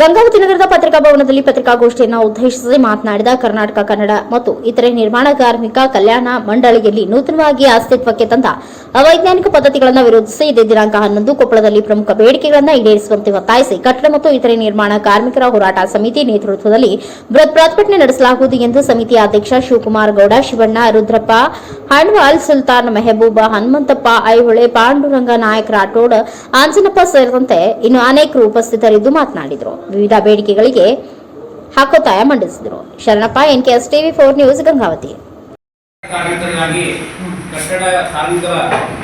ಗಂಗಾವತಿ ನಗರದ ಪತ್ರಿಕಾ ಭವನದಲ್ಲಿ ಪತ್ರಿಕಾಗೋಷ್ಠಿಯನ್ನು ಉದ್ದೇಶಿಸಿ ಮಾತನಾಡಿದ ಕರ್ನಾಟಕ, ಕನ್ನಡ ಮತ್ತು ಇತರೆ ನಿರ್ಮಾಣ ಕಾರ್ಮಿಕ ಕಲ್ಯಾಣ ಮಂಡಳಿಯಲ್ಲಿ ನೂತನವಾಗಿ ಅಸ್ತಿತ್ವಕ್ಕೆ ತಂದ ಅವೈಜ್ಞಾನಿಕ ಪದ್ಧತಿಗಳನ್ನು ವಿರೋಧಿಸಿ ಇದೇ ದಿನಾಂಕ ಹನ್ನೊಂದು ಕೊಪ್ಪಳದಲ್ಲಿ ಪ್ರಮುಖ ಬೇಡಿಕೆಗಳನ್ನು ಈಡೇರಿಸುವಂತೆ ಒತ್ತಾಯಿಸಿ ಕಟ್ಟಡ ಮತ್ತು ಇತರೆ ನಿರ್ಮಾಣ ಕಾರ್ಮಿಕರ ಹೋರಾಟ ಸಮಿತಿ ನೇತೃತ್ವದಲ್ಲಿ ಬೃಹತ್ ಪ್ರತಿಭಟನೆ ನಡೆಸಲಾಗುವುದು ಎಂದು ಸಮಿತಿಯ ಅಧ್ಯಕ್ಷ ಶಿವಕುಮಾರ್ ಗೌಡ, ಶಿವಣ್ಣ, ರುದ್ರಪ್ಪ ಹಣ್ವಾಲ್ ಸುಲ್ತಾನ್, ಮೆಹಬೂಬ, ಹನುಮಂತಪ್ಪ, ಐಹೊಳೆ, ಪಾಂಡುರಂಗ ನಾಯಕ್ ರಾಠೋಡ್, ಆಂಜನಪ್ಪ ಸೇರಿದಂತೆ ಇನ್ನು ಅನೇಕರು ಉಪಸ್ಥಿತರಿದ್ದು ಮಾತನಾಡಿದರು. ವಿವಿಧ ಬೇಡಿಕೆಗಳಿಗೆ ಹಕ್ಕೊತ್ತಾಯ ಮಂಡಿಸಿದರು. Sharanappa N K S TV four news, Gangavathi. ಕಾರ್ಮಿಕರಿಗಾಗಿ ಕಟ್ಟಡ ಕಾರ್ಮಿಕರ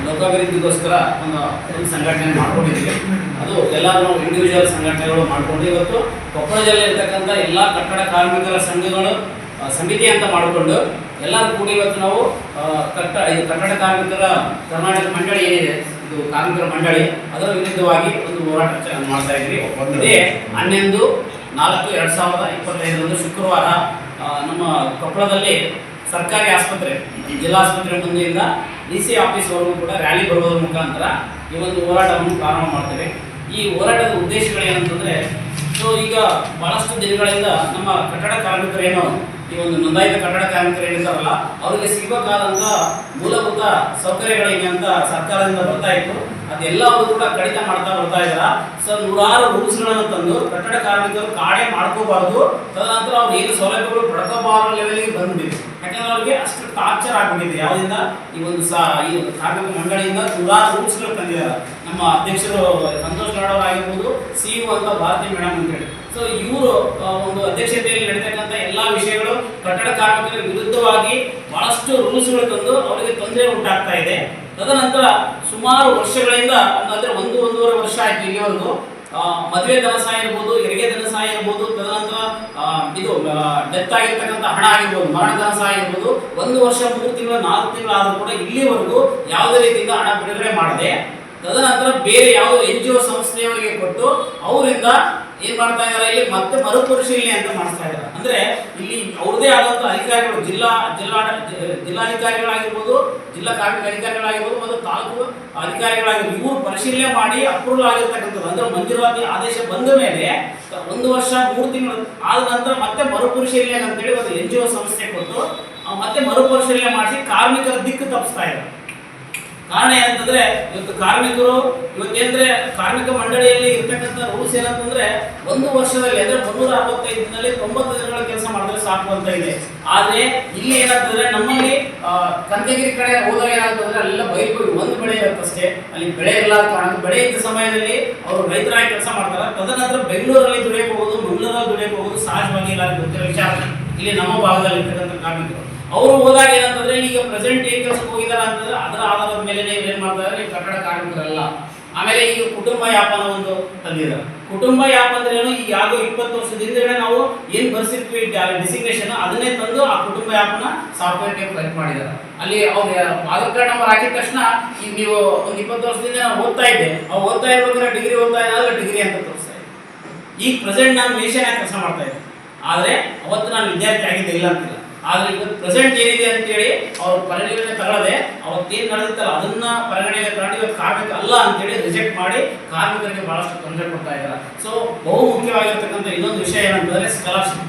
ಲೋಕಾಭಿವೃದ್ಧಿಗೋಸ್ಕರ ಒಂದು ಒಂದು ಸಂಘಟನೆ ಮಾಡ್ಕೊಂಡಿದ್ದೀವಿ. ಅದು ಎಲ್ಲರೂ ಇಂಡಿವಿಜುವಲ್ ಸಂಘಟನೆಗಳು ಮಾಡಿಕೊಂಡು ಇವತ್ತು ಕೊಪ್ಪಳ ಜಿಲ್ಲೆ ಇರ್ತಕ್ಕಂಥ ಎಲ್ಲ ಕಟ್ಟಡ ಕಾರ್ಮಿಕರ ಸಂಘಗಳು ಸಮಿತಿ ಅಂತ ಮಾಡಿಕೊಂಡು ಎಲ್ಲರೂ ಕೂಡಿ ಇವತ್ತು ನಾವು ಕಟ್ಟ ಕಟ್ಟಡ ಕಾರ್ಮಿಕರ ಕರ್ನಾಟಕ ಮಂಡಳಿ ಏನಿದೆ ಇದು ಕಾರ್ಮಿಕರ ಮಂಡಳಿ, ಅದರ ವಿರುದ್ಧವಾಗಿ ಒಂದು ಹೋರಾಟ ಮಾಡ್ತಾ ಇದ್ವಿ. ಇದೇ ಹನ್ನೊಂದು ನಾಲ್ಕು ಎರಡು ಸಾವಿರದ ಇಪ್ಪತ್ತೈದರಂದು ಶುಕ್ರವಾರ ನಮ್ಮ ಕೊಪ್ಪಳದಲ್ಲಿ ಸರ್ಕಾರಿ ಆಸ್ಪತ್ರೆ, ಜಿಲ್ಲಾಸ್ಪತ್ರೆ ಮುಂದೆಯಿಂದ ಡಿ ಸಿ ಆಫೀಸ್ವರೆಗೂ ಕೂಡ ರ್ಯಾಲಿ ಬರುವುದರ ಮುಖಾಂತರ ಈ ಒಂದು ಹೋರಾಟವನ್ನು ಪ್ರಾರಂಭ ಮಾಡ್ತೇವೆ. ಈ ಹೋರಾಟದ ಉದ್ದೇಶಗಳು ಏನಂತಂದ್ರೆ ಸೊ ಈಗ ಭಾಳಷ್ಟು ದಿನಗಳಿಂದ ನಮ್ಮ ಕಟ್ಟಡ ಕಾರ್ಮಿಕರೇನು ಈ ಒಂದು ನೋಂದಾಯಿತ ಕಟ್ಟಡ ಕಾರ್ಮಿಕರು ಏನಿದ್ದಾರಲ್ಲ ಅವರಿಗೆ ಸಿಗಬೇಕಾದಂಥ ಮೂಲಭೂತ ಸೌಕರ್ಯಗಳಿಗೆ ಅಂತ ಸರ್ಕಾರದಿಂದ ಬರ್ತಾ ಇತ್ತು. ಅದೆಲ್ಲವೂ ಕೂಡ ಕಡಿತ ಮಾಡ್ತಾ ಬರ್ತಾ ಇದ್ದಾರೆ ಸೊ ನೂರಾರು ರೂಲ್ಸ್ಗಳನ್ನು ತಂದು ಕಟ್ಟಡ ಕಾರ್ಮಿಕರು ಕಾಡೆ ಮಾಡ್ಕೋಬಾರದು. ತದನಂತರ ಅವ್ರು ಏನು ಸೌಲಭ್ಯಗಳು ಪಡ್ಕೋಬಾರೋ ಲೆವೆಲ್ಗೆ ಬಂದ್ಬಿಟ್ಟಿದೆ. ಯಾಕಂದ್ರೆ ಅವ್ರಿಗೆ ಅಷ್ಟು ಟಾರ್ಚರ್ ಆಗಿಬಿಟ್ಟಿದೆ. ಯಾವುದರಿಂದ ಈ ಒಂದು ಸಾ, ಈ ಒಂದು ಕಾರ್ಮಿಕ ಮಂಡಳಿಯಿಂದ ನೂರಾರು ರೂಲ್ಸ್ಗಳು ತಂದಿದ್ದಾರೆ. ನಮ್ಮ ಅಧ್ಯಕ್ಷರು ಸಂತೋಷ್ ಲಾಡ್ ಆಗಿರ್ಬೋದು, ಸಿ ಅಂತ ಭಾರತಿ ಮೇಡಮ್ ಅಂತೇಳಿ ಸೊ ಇವರು ಒಂದು ವಿಷಯಗಳು ಕಟ್ಟಡ ಕಾರ್ಮಿಕರಿಗೆ ವಿರುದ್ಧವಾಗಿ ಬಹಳಷ್ಟು ರೂಲ್ಸ್ಗಳು ತಂದು ಅವರಿಗೆ ತೊಂದರೆ ಉಂಟಾಗ್ತಾ ಇದೆ. ತದನಂತರ ಸುಮಾರು ವರ್ಷಗಳಿಂದ ಅಂದರೆ ಒಂದು, ಒಂದೂವರೆ ವರ್ಷ ಆಯ್ತು ಇಲ್ಲಿವರೆಗೂ ಮದುವೆ ದನಸ ಇರ್ಬೋದು, ಹೆರಿಗೆ ಧನಸ ಇರ್ಬೋದು, ತದನಂತರ ಇದು ಡೆತ್ ಆಗಿರ್ತಕ್ಕಂಥ ಹಣ ಆಗಿರ್ಬೋದು, ಮರಣ ಸಹ ಇರ್ಬೋದು, ಒಂದು ವರ್ಷ, ಮೂರು ತಿಂಗಳು, ನಾಲ್ಕು ತಿಂಗಳು ಆದರೂ ಕೂಡ ಇಲ್ಲಿವರೆಗೂ ಯಾವುದೇ ರೀತಿಯಿಂದ ಹಣ ಬಿಡುಗಡೆ ಮಾಡದೆ, ತದನಂತರ ಬೇರೆ ಯಾವುದೋ ಎನ್ ಜಿ ಒ ಸಂಸ್ಥೆಯವರಿಗೆ ಕೊಟ್ಟು, ಅವರಿಂದ ಏನ್ ಮಾಡ್ತಾ ಇದಾರೆ? ಇಲ್ಲಿ ಮತ್ತೆ ಮರುಪರಿಶೀಲನೆ ಅಂತ ಮಾಡ್ತಾ ಇದ್ದಾರೆ ಅಂದ್ರೆ ಇಲ್ಲಿ ಅವ್ರದೇ ಆದಂತಹ ಅಧಿಕಾರಿಗಳು, ಜಿಲ್ಲಾ ಜಿಲ್ಲಾ, ಜಿಲ್ಲಾಧಿಕಾರಿಗಳಾಗಿರ್ಬೋದು, ಜಿಲ್ಲಾ ಕಾರ್ಮಿಕ ಅಧಿಕಾರಿಗಳಾಗಿರ್ಬೋದು, ಮತ್ತು ತಾಲೂಕು ಅಧಿಕಾರಿಗಳಾಗಿರ್ಬೋದು ಇವರು ಪರಿಶೀಲನೆ ಮಾಡಿ ಅಪ್ರೂವಲ್ ಆಗಿರ್ತಕ್ಕಂಥದ್ದು. ಅಂದ್ರೆ ಮಂಜೂರಾತಿ ಆದೇಶ ಬಂದ ಮೇಲೆ ಒಂದು ವರ್ಷ, ಮೂರು ತಿಂಗಳು ಆದ ನಂತರ ಮತ್ತೆ ಮರುಪರಿಶೀಲನೆ ಅಂತೇಳಿ ಒಂದು ಎನ್ ಜಿ ಒ ಸಂಸ್ಥೆ ಕೊಟ್ಟು ಮತ್ತೆ ಮರುಪರಿಶೀಲನೆ ಮಾಡಿಸಿ ಕಾರ್ಮಿಕರ ದಿಕ್ಕು ತಪ್ಪಿಸ್ತಾ ಇದ್ದಾರೆ ಕಾರಣ ಏನಂತಂದ್ರೆ ಇವತ್ತು ಕಾರ್ಮಿಕರು ಇವತ್ತೇಂದ್ರೆ ಕಾರ್ಮಿಕ ಮಂಡಳಿಯಲ್ಲಿ ಇರ್ತಕ್ಕಂಥ ರೂಲ್ಸ್ ಏನಂತಂದ್ರೆ ಒಂದು ವರ್ಷದಲ್ಲಿ ಅಂದ್ರೆ ಮುನ್ನೂರ ಅರವತ್ತೈದು ದಿನದಲ್ಲಿ ತೊಂಬತ್ತು ದಿನಗಳ ಕೆಲಸ ಮಾಡಿದ್ರೆ ಸಾಕು ಅಂತ ಇದೆ. ಆದ್ರೆ ಇಲ್ಲಿ ಏನಾಗ್ತದೆ ನಮ್ಮಲ್ಲಿ ಆ, ಕನಕಗಿರಿ ಕಡೆ ಹೋದಾಗ ಏನಾಗ್ತದೆ ಅಲ್ಲೆಲ್ಲ ಬೈಲು ಒಂದು ಬೆಳೆ ಇರುತ್ತಷ್ಟೇ ಅಲ್ಲಿ ಬೆಳೆ ಇರಲಾರ ಕಾರಣ ಬೆಳೆ ಇದ್ದ ಸಮಯದಲ್ಲಿ ಅವರು ರೈತರಾಗಿ ಕೆಲಸ ಮಾಡ್ತಾರೆ. ತದನಂತರ ಬೆಂಗಳೂರಲ್ಲಿ ದುಡಿಯಕ್ಕೆ ಮಂಗಳೂರಲ್ಲಿ ದುಡಿಯಕ್ಕೆ ಸಹಜವಾಗಿ ಇಲ್ಲ ಗೊತ್ತಿರೋ ವಿಚಾರ. ಇಲ್ಲಿ ನಮ್ಮ ಭಾಗದಲ್ಲಿ ಇರ್ತಕ್ಕಂಥ ಕಾರ್ಮಿಕರು. ಅವರು ಹೋದಾಗ ಏನಂತಂದ್ರೆ, ಈಗ ಪ್ರೆಸೆಂಟ್ ಏನ್ ಕೆಲಸಕ್ಕೆ ಹೋಗಿದಾರ ಅಂತಂದ್ರೆ, ಅದರ ಆಧಾರದ ಮೇಲೆ ನೀವು ಏನ್ ಮಾಡ್ತಾರೆ ನೀವು ಕಟ್ಟಡ ಕಾರ್ಮಿಕರಲ್ಲ. ಆಮೇಲೆ ಈಗ ಕುಟುಂಬ ಯಾಪನ ಒಂದು ತಂದಿದ್ದಾರೆ. ಕುಟುಂಬ ಯಾಪ ಅಂದ್ರೆ ಏನು? ಈಗ ಯಾವುದೋ ಇಪ್ಪತ್ತು ವರ್ಷದಿಂದ ನಾವು ಏನ್ ಬರ್ಸಿರ್ತೀವಿ ಡಿಸಿಗ್ನೇಷನ್ ಅದನ್ನೇ ತಂದು ಆ ಕುಟುಂಬ ಯಾಪನ ಸಾಫ್ಟ್ವೇರ್ ಟೈಪ್ ಕಲೆಕ್ಟ್ ಮಾಡಿದ್ದಾರೆ. ಅಲ್ಲಿ ಅವ್ರು ಆಧಾರ್ ಕಾರ್ಡ್ ನಂಬರ್ ಹಾಕಿದ ತಕ್ಷಣ ಈಗ ನೀವು ಒಂದು ಇಪ್ಪತ್ತು ವರ್ಷದಿಂದ ಓದ್ತಾ ಇದ್ದೆ. ಅವ್ರು ಓದ್ತಾ ಇರ್ಬೇಕಾದ್ರೆ ಡಿಗ್ರಿ ಓದ್ತಾ ಇದ್ದಾಗ ಡಿಗ್ರಿ ಅಂತ ತೋರಿಸ್ತಾ ಈಗ ಪ್ರೆಸೆಂಟ್ ನಾನು ಮಿಷನ್ ಯಾಕೆ ಕೆಲಸ ಮಾಡ್ತಾ ಇದ್ದೆ. ಆದರೆ ಅವತ್ತು ನಾನು ವಿದ್ಯಾರ್ಥಿ ಆಗಿದ್ದೆ ಇಲ್ಲ ಅಂತಿಲ್ಲ. ಆದ್ರೆ ಇವತ್ತು ಪ್ರೆಸೆಂಟ್ ಏನಿದೆ ಅಂತೇಳಿ ಅವ್ರು ಪರಿಗಣನೆ ತಗೊಳ್ಳದೆ ಅವತ್ತೇನ್ ನಡೆದಿತ್ತಲ್ಲ, ಅದನ್ನ ಪರಿಗಣನೆ ತಗೊಂಡು ಇವತ್ತು ಕಾರ್ಮಿಕ ಅಲ್ಲ ಅಂತೇಳಿ ರಿಜೆಕ್ಟ್ ಮಾಡಿ ಕಾರ್ಮಿಕರಿಗೆ ಬಹಳಷ್ಟು ತೊಂದರೆ ಕೊಡ್ತಾ ಇದ್ದಾರೆ. ಸೊ ಬಹು ಮುಖ್ಯವಾಗಿರ್ತಕ್ಕಂಥ ಇನ್ನೊಂದು ವಿಷಯ ಏನಂತಂದ್ರೆ ಸ್ಕಾಲರ್ಶಿಪ್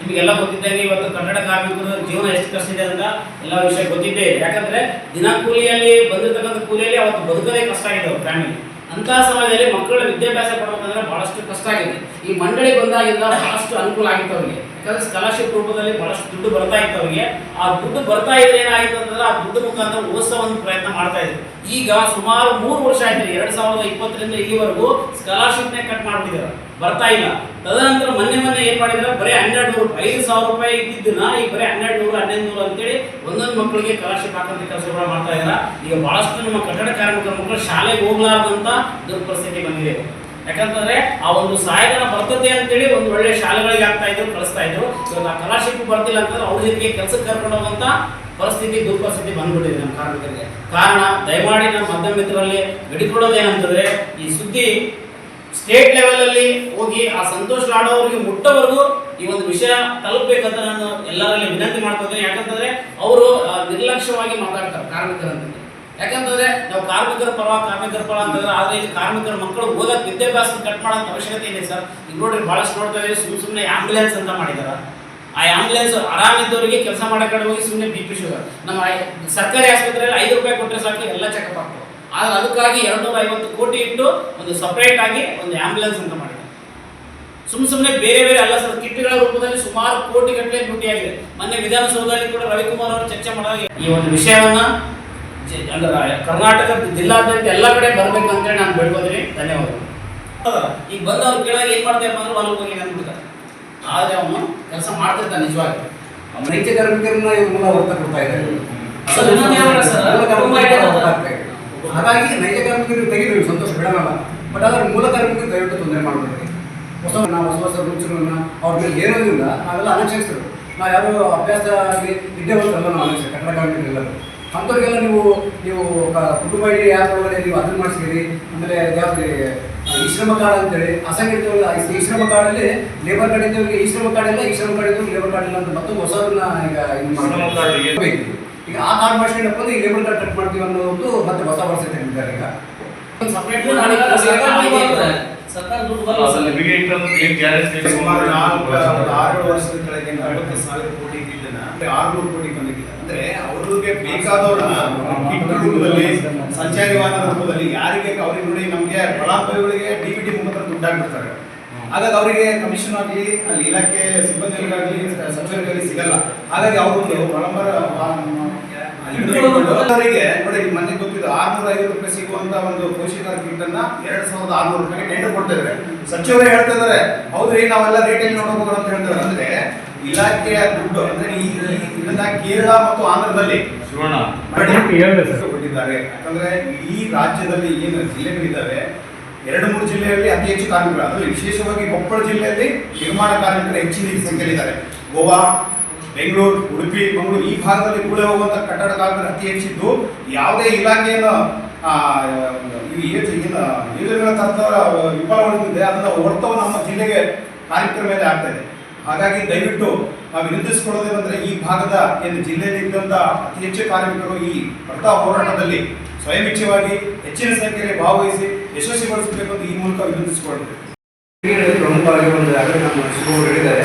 ನಿಮಗೆಲ್ಲ ಗೊತ್ತಿದ್ದಂಗೆ ಇವತ್ತು ಕನ್ನಡ ಕಾರ್ಮಿಕರ ಜೀವನ ಎಷ್ಟು ಕಷ್ಟ ಇದೆ ಅಂತ ಎಲ್ಲ ವಿಷಯ ಗೊತ್ತಿದ್ದೇ ಇದೆ. ಯಾಕಂದ್ರೆ ದಿನ ಕೂಲಿಯಲ್ಲಿ ಬಂದಿರತಕ್ಕಂಥ ಕೂಲಿಯಲ್ಲಿ ಅವತ್ತು ಬದುಕದೇ ಕಷ್ಟ ಆಗಿದೆ ಅವ್ರ ಫ್ಯಾಮಿಲಿ ಅಂತ ಸಮಯದಲ್ಲಿ ಮಕ್ಕಳ ವಿದ್ಯಾಭ್ಯಾಸ ಕೊಡಬೇಕಂದ್ರೆ ಬಹಳಷ್ಟು ಕಷ್ಟ ಆಗಿದೆ. ಈ ಮಂಡಳಿ ಬಂದಾಗಿಂದ ಬಹಳಷ್ಟು ಅನುಕೂಲ ಆಗಿತ್ತು ಅವರಿಗೆ. ಯಾಕಂದ್ರೆ ಸ್ಕಾಲರ್ಶಿಪ್ ರೂಪದಲ್ಲಿ ಬಹಳಷ್ಟು ದುಡ್ಡು ಬರ್ತಾ ಇತ್ತು ಅವರಿಗೆ. ಆ ದುಡ್ಡು ಬರ್ತಾ ಇದ್ರೆ ಏನಾಯ್ತು ಅಂತಂದ್ರೆ ಆ ದುಡ್ಡು ಮುಖಾಂತರ ಓದಿಸೋ ಒಂದು ಪ್ರಯತ್ನ ಮಾಡ್ತಾ ಇದ್ರು. ಈಗ ಸುಮಾರು ಮೂರು ವರ್ಷ ಆಯ್ತು ಎರಡ್ ಸಾವಿರದ ಇಪ್ಪತ್ತರಿಂದ ಸ್ಕಾಲರ್‌ಶಿಪ್ ಸ್ಕಾಲರ್ಶಿಪ್ನೇ ಕಟ್ ಮಾಡ್ತಿದ್ದಾರೆ ಬರ್ತಾ ಇಲ್ಲ. ತದನಂತರ ಮೊನ್ನೆ ಮೊನ್ನೆ ಏನ್ ಮಾಡಿದ್ರೆ ಬರೀ ಹನ್ನೆರಡು ನೂರು ಐದು ಸಾವಿರ ರೂಪಾಯಿ ಇದ್ದಿದ್ದನ್ನ ಈಗ ಬರೀ ಹನ್ನೆರಡು ನೂರು ಹನ್ನೆರಡು ನೂರು ಅಂತೇಳಿ ಒಂದೊಂದು ಮಕ್ಕಳಿಗೆ ಸ್ಕಾಲರ್ಶಿಪ್ ಹಾಕಂತ ಕೆಲಸಗಳು ಮಾಡ್ತಾ ಇದ್ದಾರೆ. ಈಗ ಬಹಳಷ್ಟು ನಮ್ಮ ಕಟ್ಟಡ ಕಾರ್ಮಿಕರ ಮಕ್ಕಳು ಶಾಲೆಗೆ ಹೋಗ್ಲಾರ್ದಂತ ದುರ್ಪರಿಸ್ಥಿತಿ ಬಂದಿದೆ. ಯಾಕಂತಂದ್ರೆ ಆ ಒಂದು ಸಹಾಯಧನ ಬರ್ತದೆ ಅಂತೇಳಿ ಒಂದು ಒಳ್ಳೆ ಶಾಲೆಗಳಿಗೆ ಆಗ್ತಾ ಇದ್ರು, ಕಳಿಸ್ತಾ ಇದ್ರು. ಸೊ ಆ ಕಲಾಶಿಪ್ ಬರ್ತಿಲ್ಲ ಅಂತಂದ್ರೆ ಅವ್ರ ಜೊತೆಗೆ ಕೆಲಸಕ್ಕೆ ಕರ್ಕೊಂಡು ಹೋಗುವಂತ ಪರಿಸ್ಥಿತಿ, ದುರ್ಪರಿಸ್ಥಿತಿ ಬಂದ್ಬಿಟ್ಟಿದೆ ನಮ್ಮ ಕಾರ್ಮಿಕರಿಗೆ. ಕಾರಣ, ದಯಮಾಡಿ ನಮ್ಮ ಮಧ್ಯಮ ಮಿತ್ರರಲ್ಲಿ ಗಡಿಕೊಡೋದೇನಂತಂದ್ರೆ ಈ ಸುದ್ದಿ ಸ್ಟೇಟ್ ಲೆವೆಲ್ ಅಲ್ಲಿ ಹೋಗಿ ಆ ಸಂತೋಷ್ ಲಾಡ್ ಅವರಿಗೆ ಮುಟ್ಟವರೆಗೂ ಈ ಒಂದು ವಿಷಯ ತಲುಪಬೇಕಂತ ನಾನು ಎಲ್ಲರಲ್ಲಿ ವಿನಂತಿ ಮಾಡ್ಕೊತೀನಿ. ಯಾಕಂತಂದ್ರೆ ಅವರು ನಿರ್ಲಕ್ಷ್ಯವಾಗಿ ಮಾತಾಡ್ತಾರೆ ಕಾರ್ಮಿಕರಂತ ಯಾಕಂತಂದ್ರೆ ನಾವು ಕಾರ್ಮಿಕರ ಪರ ಕಾರ್ಮಿಕರ ಪರ ಅಂತಂದ್ರೆ ಆದ್ರೆ ಇಲ್ಲಿ ಕಾರ್ಮಿಕರ ಮಕ್ಕಳು ಓದಕ್ ವಿದ್ಯಾಭ್ಯಾಸ ಕಟ್ ಮಾಡೋಂಥ ಅವಶ್ಯಕತೆ ಇದೆ ಸರ್? ಈಗ ನೋಡ್ರಿ, ಬಹಳಷ್ಟು ನೋಡ್ತಾ ಇದ್ದೀವಿ ಸುಮ್ಮನೆ ಸುಮ್ಮನೆ ಆಂಬುಲೆನ್ಸ್ ಅಂತ ಮಾಡಿದಾರ. ಆ ಆಂಬುಲೆನ್ಸ್ ಆರಾಮಿದ್ದವರಿಗೆ ಕೆಲಸ ಮಾಡೋ ಕಡೆ ಹೋಗಿ ಸುಮ್ಮನೆ ಬಿ ಪಿ ಶುಗರ್. ನಮ್ಮ ಸರ್ಕಾರಿ ಆಸ್ಪತ್ರೆಯಲ್ಲಿ ಐದು ರೂಪಾಯಿ ಕೊಟ್ಟರೆ ಸಾಕು, ಎಲ್ಲ ಚೆಕಪ್ ಆಗ್ತವೆ ಆದ್ರೆ ಅದಕ್ಕಾಗಿ ಎರಡ್ನೂರ ಐವತ್ತು ಕೋಟಿ ಇಟ್ಟು ಒಂದು ಸಪ್ರೇಟ್ ಆಗಿ ಒಂದು ಆಂಬುಲೆನ್ಸ್ ಅಂತ ಮಾಡಿದ್ದಾರೆ ಸುಮ್ ಸುಮ್ಮನೆ ಬೇರೆ ಬೇರೆ ಅಲ್ಲ ಸರ್ ಕಿಟ್ಗಳ ರೂಪದಲ್ಲಿ ಸುಮಾರು ಕೋಟಿ ಗಟ್ಟಲೆ ಲೂಟಿಯಾಗಿದೆ ಮೊನ್ನೆ ವಿಧಾನಸೌಧದಲ್ಲಿ ಕೂಡ ರವಿಕುಮಾರ್ ಅವರು ಚರ್ಚೆ ಮಾಡಿದಾಗ ಈ ಒಂದು ವಿಷಯವನ್ನ ಅಂದ್ರೆ ಕರ್ನಾಟಕ ಜಿಲ್ಲಾದ್ಯಂತ ಎಲ್ಲ ಕಡೆ ಬರ್ಬೇಕು ಅಂತೇಳಿ ನಾನು ಬೇಡ್ಕೋತೀನಿ. ಧನ್ಯವಾದಗಳು. ಹೌದಾ? ಈಗ ಬಂದವ್ರು ಕೇಳಾಗ ಏನ್ ಮಾಡ್ತೇವೆ ಅಂದ್ರೆ ಹೊಲಕ್ಕೆ ಹೋಗಿ ಅಂದ್ಬಿಡ್ತಾರೆ. ಆದ್ರೆ ಅವನು ಕೆಲಸ ಮಾಡ್ತಿರ್ತಾನೆ ನಿಜವಾಗಿ. ನೈಜ ಕಾರ್ಮಿಕರನ್ನ ಇವ್ರ ಮೂಲ ಹೊರತ ಕೊಡ್ತಾ ಇದ್ದಾರೆ. ಹಾಗಾಗಿ ನೈಜ ಕಾರ್ಮಿಕರು ತೆಗೆದು ಸಂತೋಷ ಬಿಡೋಣ ಬಟ್ ಅದ್ರ ಮೂಲ ಕಾರ್ಮಿಕರು ದಯವಿಟ್ಟು ತೊಂದರೆ ಮಾಡಬೇಡಿ ಹೊಸ ನಾವು ಹೊಸ ಹೊಸ ರೂಲ್ಸ್ಗಳನ್ನ ಅವ್ರ ಮೇಲೆ ಏರೋದ್ರಿಂದ ನಾವೆಲ್ಲ ಅನಕ್ಷರಿಸ್ತರು ನಾವು ಯಾರು ಅಭ್ಯಾಸ ಆಗಲಿ ವಿದ್ಯಾವಂತರಲ್ಲ ನಾವು ಅನಕ್ಷರ ಕನ್ನಡ ಕಾರ್ಮಿಕರೆಲ್ಲರೂ ಅಂಥವ್ರಿಗೆಲ್ಲ ನೀವು ನೀವು ಕ- ಕುಟುಂಬ ಇಡೀ ಆ್ಯಪ್ ಒಳಗಡೆ ನೀವು ಅದನ್ನು ಮಾಡಿಸ್ತೀರಿ ಆಮೇಲೆ ಯಾವ್ದು ಈ ಶ್ರಮ ಕಾರ್ಡ್ ಅಂತೇಳಿ ಅಸಂಘಟಿತ ಈ ಶ್ರಮ ಕಾರ್ಡಲ್ಲಿ ಲೇಬರ್ ಕಾರ್ಡ್ ಇದ್ದವರಿಗೆ ಈ ಶ್ರಮ ಕಾರ್ಡ್ ಇಲ್ಲ ಈ ಶ್ರಮ ಕಾರ್ಡ್ ಇದ್ದವ್ರಿಗೆ ಲೇಬರ್ ಕಾರ್ಡ್ ಇಲ್ಲ ಅಂತ ಮತ್ತೊಂದು ಹೊಸದನ್ನ ಈಗ ಇದು? ಬೇಕು. ಈಗ ಆ ಕಾರ್ಡ್ ಮಾಡಿಸ್ಕೊಂಡಪ್ಪ ಅಂದ್ರೆ ಈ ಲೇಬರ್ ಕಾರ್ಡ್ ಕಟ್ ಮಾಡ್ತೀವಿ ಅನ್ನೋದು ಒಂದು ಮತ್ತೆ ಹೊಸ ವರ್ಷ ತೆಗೆದಿದ್ದಾರೆ ಈಗ ಸಪ್ರೇಟ್ ಸುಮಾರು ನಾಲ್ಕು ಆರು ವರ್ಷದ ಕೆಳಗೆ ನಲವತ್ತು ಸಾವಿರ ಕೋಟಿ ಇದ್ದಿದ್ದನ್ನ ಆರ್ನೂರು ಕೋಟಿ ಬಂದಿದೆ ಅಂದ್ರೆ ಅವ್ರಿಗೆ ಬೇಕಾದವ್ರನ್ನ ಕಿಟ್ ರೂಪದಲ್ಲಿ ಸಂಚಾರಿ ವಾಹನ ರೂಪದಲ್ಲಿ ಯಾರಿಗೆ ಅವ್ರಿಗೆ ನೋಡಿ ನಮಗೆ ಫಲಾನುಭವಿಗಳಿಗೆ ಡಿ ಬಿ ಟಿ ಮುಖಾಂತರ ದುಡ್ಡಾಗ್ಬಿಡ್ತಾರೆ. ಹಾಗಾಗಿ ಅವರಿಗೆ ಕಮಿಷನ್ ಆಗಲಿ ಅಲ್ಲಿ ಇಲಾಖೆ ಸಿಬ್ಬಂದಿಗಳಿಗಾಗಲಿ ಸಚಿವರಿಗಾಗಲಿ ಸಿಗಲ್ಲ. ಹಾಗಾಗಿ ಅವರು ಒಳಂಬರ ಅವರಿಗೆ ನೋಡಿ ಈಗ ಮೊನ್ನೆ ಆರ್ನೂರ ಐವತ್ತು ರೂಪಾಯಿ ಸಿಗುವಂತ ಒಂದು ಪೋಷಕರ ಕಿಟ್ ಅನ್ನ ಎರಡ್ ಸಾವಿರದ ಆರ್ನೂರು ರೂಪಾಯಿ ಟೆಂಡರ್ ಕೊಡ್ತಾ ಇದ್ದಾರೆ ಸಚಿವರೇ ಹೇಳ್ತಾ ಇದ್ದಾರೆ. ಹೌದ್ರಿ ನಾವೆಲ್ಲ ರೇಟಲ್ಲಿ ನೋಡಬಹುದು ಅಂತ ಹೇಳ್ತಾರೆ ಅಂದ್ರೆ ಇಲಾಖೆಯ ದುಡ್ಡು ಅಂದ್ರೆ ಇದನ್ನ ಕೇರಳ ಮತ್ತು ಆಂಧ್ರದಲ್ಲಿ ಕೊಟ್ಟಿದ್ದಾರೆ. ಯಾಕಂದ್ರೆ ಈ ರಾಜ್ಯದಲ್ಲಿ ಏನು ಜಿಲ್ಲೆಗಳಿದ್ದಾವೆ ಎರಡು ಮೂರು ಜಿಲ್ಲೆಯಲ್ಲಿ ಅತಿ ಹೆಚ್ಚು ಕಾರ್ಮಿಕರು. ಅದರಲ್ಲಿ ವಿಶೇಷವಾಗಿ ಕೊಪ್ಪಳ ಜಿಲ್ಲೆಯಲ್ಲಿ ನಿರ್ಮಾಣ ಕಾರ್ಮಿಕರು ಹೆಚ್ಚಿನ ಸಂಖ್ಯೆಯಲ್ಲಿದ್ದಾರೆ. ಗೋವಾ ಬೆಂಗಳೂರು, ಉಡುಪಿ, ಮಂಗಳೂರು, ಈ ಭಾಗದಲ್ಲಿ ಕೂಡ ಹೋಗುವಂತ ಕಟ್ಟಡ ಕಾರ್ಮಿಕರು ಅತಿ ಹೆಚ್ಚಿದ್ದು, ಯಾವುದೇ ಇಲಾಖೆಯನ್ನು ಯೋಜನೆಗಳ ತರದ ವಿಫಲಗೊಳಿಸಿದೆ ಅದರ ಹೊರತವು ನಮ್ಮ ಜಿಲ್ಲೆಗೆ ಕಾರ್ಯಕ್ರಮ ಮೇಲೆ ಆಗ್ತಾ ಇದೆ. ಹಾಗಾಗಿ ದಯವಿಟ್ಟು ನಾವು ವಿನಂತಿಸಿಕೊಳ್ಳೋದೇನೆಂದ್ರೆ ಈ ಭಾಗದ, ಏನು ಜಿಲ್ಲೆಯಲ್ಲಿ ಇದ್ದಂತ ಅತಿ ಹೆಚ್ಚು ಕಾರ್ಮಿಕರು ಈ ಬರ್ತಾ ಹೋರಾಟದಲ್ಲಿ ಸ್ವಯಂ ಇಚ್ಛೆವಾಗಿ ಹೆಚ್ಚಿನ ಸಂಖ್ಯೆಯಲ್ಲಿ ಭಾಗವಹಿಸಿ ಯಶಸ್ವಿಗೊಳಿಸಬೇಕು ಅಂತ ಈ ಮೂಲಕ ಕ್ರೀಡೆಯಲ್ಲಿ ಪ್ರಮುಖವಾಗಿ ಒಂದು ಯಾರು ನಮ್ಮ ಹೇಳಿದ್ದಾರೆ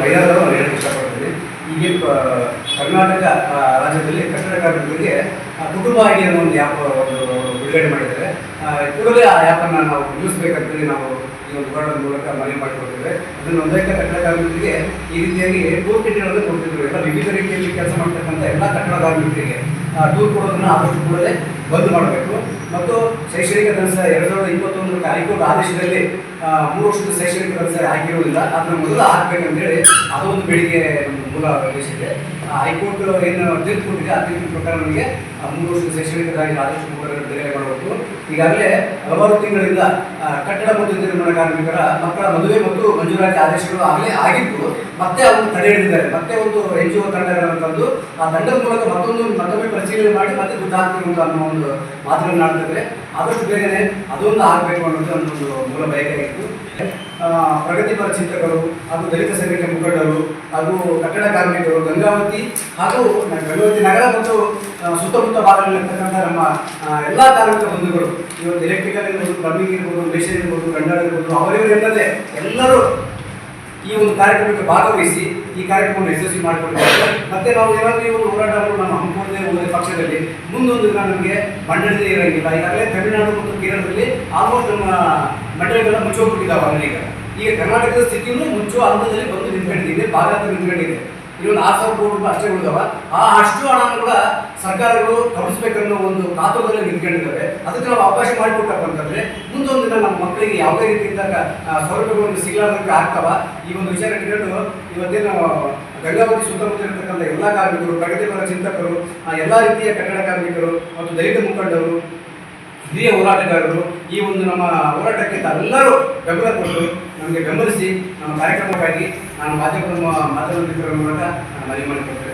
ಮಹಿಳೆಯರು ಪ- ಕರ್ನಾಟಕ ರಾಜ್ಯದಲ್ಲಿ ಕಟ್ಟಡ ಕಾರ್ಮಿಕರಿಗೆ ಕುಟುಂಬ ಆಗಿ ಅನ್ನೋ ಒಂದು ಆ್ಯಪ್ ಒಂದು ಬಿಡುಗಡೆ ಮಾಡಿದ್ದಾರೆ. ಕೂಡಲೇ ಆ ಆ್ಯಪನ್ನು ನಾವು ನಿಲ್ಲಿಸಬೇಕಂತೇಳಿ ನಾವು ಈ ಒಂದು ಹೋರಾಟದ ಮೂಲಕ ಮನವಿ ಮಾಡಿಕೊಡ್ತೇವೆ ಅದನ್ನು ಒಂದೇ ಕಟ್ಟಡ ಕಾರ್ಮಿಕರಿಗೆ ಈ ರೀತಿಯಾಗಿ ಟೂರ್ ಕಿಟ್ಗಳನ್ನು ಕೊಡ್ತಿದ್ರು. ಎಲ್ಲ ವಿವಿಧ ರೀತಿಯಲ್ಲಿ ಕೆಲಸ ಮಾಡ್ತಕ್ಕಂಥ ಎಲ್ಲ ಕಟ್ಟಡ ಕಾರ್ಮಿಕರಿಗೆ ಟೂರ್ ಕೊಡೋದನ್ನು ಆದಷ್ಟು ಕೂಡಲೇ ಬಂದ್ ಮಾಡಬೇಕು. ಮತ್ತು ಶೈಕ್ಷಣಿಕ ಧನಸ ಎರಡು ಸಾವಿರದ ಇಪ್ಪತ್ತೊಂದರ ಹೈಕೋರ್ಟ್ ಆದೇಶದಲ್ಲಿ ಮೂರು ವರ್ಷದ ಶೈಕ್ಷಣಿಕ ಧನಸ ಹಾಕಿರುವುದಿಲ್ಲ ಅದನ್ನ ಮೊದಲು ಹಾಕ್ಬೇಕಂತೇಳಿ ಅದೊಂದು ಬೆಳಿಗ್ಗೆ ಮೂಲ ಇದೆ. ಹೈಕೋರ್ಟ್ ಏನು ತೀರ್ಪು ಕೊಟ್ಟಿದೆ, ಆ ತೀರ್ಪಿನ ಪ್ರಕಾರ ನಮಗೆ ಮೂರು ವರ್ಷದ ಶೈಕ್ಷಣಿಕದಾಗಿ ಆದಷ್ಟು ಕೂಡಲೇ ಬಿಡುಗಡೆ ಮಾಡಬೇಕು. ಈಗಾಗಲೇ ಹಲವಾರು ತಿಂಗಳಿಂದ ಕಟ್ಟಡ ಮತ್ತು ನಿರ್ಮಾಣ ಕಾರ್ಮಿಕರ ಮಕ್ಕಳ ಮದುವೆ ಮತ್ತು ಮಂಜೂರಾತಿ ಆದೇಶಗಳು ಆಗಲೇ ಆಗಿತ್ತು ಮತ್ತೆ ಅವರು ತಡೆ ಹಿಡಿದಿದ್ದಾರೆ. ಮತ್ತೆ ಒಂದು ಎನ್ ಜಿ ಒ ತಂಡಗಳನ್ನು ತಂದು, ಆ ತಂಡದ ಮೂಲಕ ಮತ್ತೊಂದು ಮತ್ತೊಮ್ಮೆ ಪರಿಶೀಲನೆ ಮಾಡಿ ಮತ್ತೆ ದುಡ್ಡು ಅನ್ನೋ ಒಂದು ಮಾತುಗಳನ್ನು ಆಡ್ತಿದ್ರೆ ಆದಷ್ಟು ಬೇಗನೆ ಅದೊಂದು ಆಗಬೇಕು ಅನ್ನೋದು ನನ್ನೊಂದು ಮೂಲ ಬಯಕೆ ಆಗಿತ್ತು. ಆ, ಪ್ರಗತಿಪರ ಚಿಂತಕರು ಹಾಗೂ ದಲಿತ ಸಂಘಟನೆ ಮುಖಂಡರು ಹಾಗೂ ಕಟ್ಟಡ ಕಾರ್ಮಿಕರು ಗಂಗಾವತಿ ಹಾಗೂ ಗಂಗಾವತಿ ನಗರ ಮತ್ತು ಸುತ್ತಮುತ್ತ ಭಾಗದಲ್ಲಿರ್ತಕ್ಕಂಥ ನಮ್ಮ ಎಲ್ಲ ಕಾರ್ಮಿಕ ಬಂಧುಗಳು ಇವತ್ತು ಎಲೆಕ್ಟ್ರಿಕಲ್ ಇರ್ಬೋದು ಪ್ಲಂಬಿಂಗ್ ಇರ್ಬೋದು ಮೇಷನ್ ಇರ್ಬೋದು ಕನ್ನಡ ಇರ್ಬೋದು ಅವರಿವರೆಲ್ಲದೆ ಎಲ್ಲರೂ ಈ ಒಂದು ಕಾರ್ಯಕ್ರಮಕ್ಕೆ ಭಾಗವಹಿಸಿ ಈ ಕಾರ್ಯಕ್ರಮವನ್ನು ಯಶಸ್ವಿ ಮಾಡಿಕೊಂಡಿದ್ದಾರೆ ಮತ್ತೆ ನಾವು ಏನಾದರೂ ಇವರು ಹೋರಾಟವನ್ನು ನಾವು ಹಮ್ಮಿಕೊಳ್ಳದೆ ಹೋದ ಪಕ್ಷದಲ್ಲಿ, ಮುಂದೊಂದು ದಿನ ನಮಗೆ ಮಂಡಳಿದೇ ಇರಂಗಿಲ್ಲ. ಈಗಾಗಲೇ ತಮಿಳುನಾಡು ಮತ್ತು ಕೇರಳದಲ್ಲಿ ಆಲ್ಮೋಸ್ಟ್ ನಮ್ಮ ಮಂಡಳಿಗಳೆಲ್ಲ ಮುಚ್ಚೋಗ್ಬಿಟ್ಟಿದ್ದಾವೆ ಈಗ ಈಗ ಕರ್ನಾಟಕದ ಸ್ಥಿತಿಯನ್ನು ಮುಚ್ಚುವ ಹಂತದಲ್ಲಿ ಬಂದು ನಿಂತ್ಕೊಂಡಿದೆ ಭಾರತ ನಿಂತ್ಕೊಂಡಿದೆ. ಇನ್ನೊಂದು ಆರು ಸಾವಿರ ಕೋಟಿ ರೂಪಾಯಿ ಅಷ್ಟೇ ಉಳಿದವ. ಆ ಅಷ್ಟು ಹಣವನ್ನು ಕೂಡ ಸರ್ಕಾರಗಳು ಕಳಿಸ್ಬೇಕನ್ನೋ ಒಂದು ಕಾತುರದಲ್ಲಿ ನಿಂತ್ಕೊಂಡಿದ್ದಾರೆ. ಅದಕ್ಕೆ ನಾವು ಅವಕಾಶ ಮಾಡಿಕೊಟ್ಟಪ್ಪ ಮುಂದೊಂದು ದಿನ ನಮ್ಮ ಮಕ್ಕಳಿಗೆ ಯಾವುದೇ ರೀತಿಯಿಂದ ಸೌಲಭ್ಯಗಳನ್ನು ಸಿಗಲಾರ್ದಕ್ಕೆ ಆಗ್ತವ. ಈ ಒಂದು ವಿಚಾರ ಇಟ್ಕೊಂಡು ಇವತ್ತೇನು ಗಂಗಾವತಿ ಸುತ್ತಮುತ್ತ ಇರತಕ್ಕಂಥ ಎಲ್ಲ ಕಾರ್ಮಿಕರು, ಪ್ರಗತಿಪರ ಚಿಂತಕರು ಎಲ್ಲ ರೀತಿಯ ಕಟ್ಟಡ ಕಾರ್ಮಿಕರು ಮತ್ತು ದಲಿತ ಮುಖಂಡರು, ಹಿರಿಯ ಹೋರಾಟಗಾರರು, ಈ ಒಂದು ನಮ್ಮ ಹೋರಾಟಕ್ಕೆ ತಾವೆಲ್ಲರೂ ಬೆಂಬಲ ಕೊಟ್ಟು ನಮಗೆ ಬೆಂಬಲಿಸಿ ನಮ್ಮ ಕಾರ್ಯಕ್ರಮಕ್ಕಾಗಿ ನಾನು ಮಾಧ್ಯಮದ ಮಾಧ್ಯಮ ಮೂಲಕ ನಾನು ಮನವಿ ಮಾಡಿಕೊಡ್ತೇನೆ